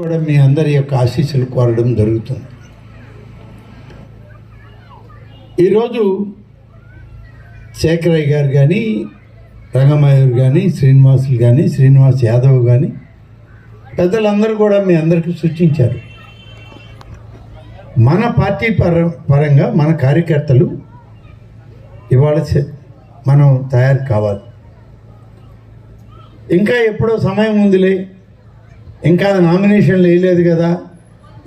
కూడా మీ అందరి యొక్క ఆశీస్సులు కోరడం జరుగుతుంది. ఈరోజు శేఖరయ్య గారు కానీ రంగమయూర్ కానీ శ్రీనివాసులు కానీ శ్రీనివాస్ యాదవ్ కానీ పెద్దలందరూ కూడా మీ అందరికీ సూచించారు. మన పార్టీ పర పరంగా మన కార్యకర్తలు ఇవాళ మనం తయారు కావాలి. ఇంకా ఎప్పుడో సమయం ఉందిలే ఇంకా నామినేషన్లు వేయలేదు కదా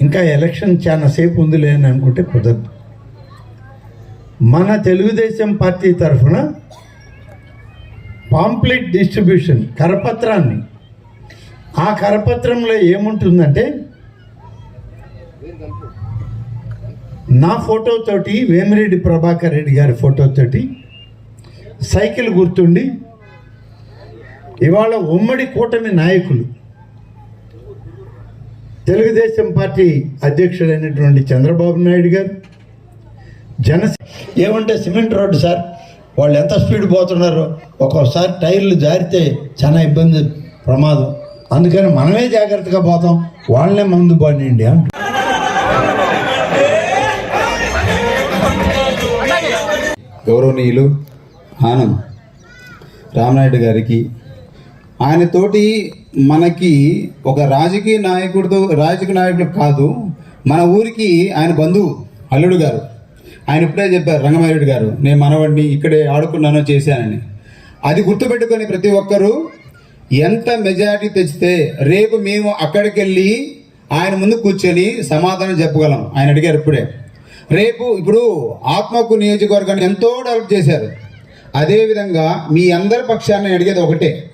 ఇంకా ఎలక్షన్ చాలా సేపు ఉందిలే అని అనుకుంటే కుదరదు. మన తెలుగుదేశం పార్టీ తరఫున పాంప్లెట్ డిస్ట్రిబ్యూషన్ కరపత్రాన్ని ఆ కరపత్రంలో ఏముంటుందంటే నా ఫోటోతోటి వేమిరెడ్డి ప్రభాకర్ రెడ్డి గారి ఫోటోతోటి సైకిల్ గుర్తుండి ఇవాళ ఉమ్మడి కూటమి నాయకులు తెలుగుదేశం పార్టీ అధ్యక్షుడైనటువంటి చంద్రబాబు నాయుడు గారు జన ఏమంటే సిమెంట్ రోడ్డు సార్ వాళ్ళు ఎంత స్పీడ్ పోతున్నారో ఒక్కోసారి టైర్లు జారితే చాలా ఇబ్బంది ప్రమాదం. అందుకని మనమే జాగ్రత్తగా పోతాం వాళ్ళనే ముందు పడినండి అంట. గౌరవనీయులు ఆనం రామనాయుడు గారికి ఆయన తోటి మనకి ఒక రాజకీయ నాయకుడితో రాజకీయ నాయకుడు కాదు మన ఊరికి ఆయన బంధువు అల్లుడు గారు. ఆయన ఇప్పుడే చెప్పారు రంగమారెడ్డి గారు నేను మనవాడిని ఇక్కడే ఆడుకున్నానో చేశానని. అది గుర్తుపెట్టుకొని ప్రతి ఒక్కరూ ఎంత మెజారిటీ తెచ్చితే రేపు మేము అక్కడికి వెళ్ళి ఆయన ముందు కూర్చొని సమాధానం చెప్పగలం ఆయన అడిగారు ఇప్పుడే. రేపు ఇప్పుడు ఆత్మకు నియోజకవర్గాన్ని ఎంతో డెవలప్ చేశారు. అదేవిధంగా మీ అందరి పక్షాన్ని అడిగేది ఒకటే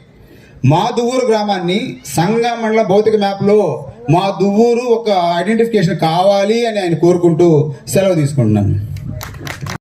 మా దువ్వూరు గ్రామాన్ని సంగం మండల భౌతిక మ్యాప్లో మా దువ్వూరు ఒక ఐడెంటిఫికేషన్ కావాలి అని ఆయన కోరుకుంటూ సెలవు తీసుకుంటున్నాను.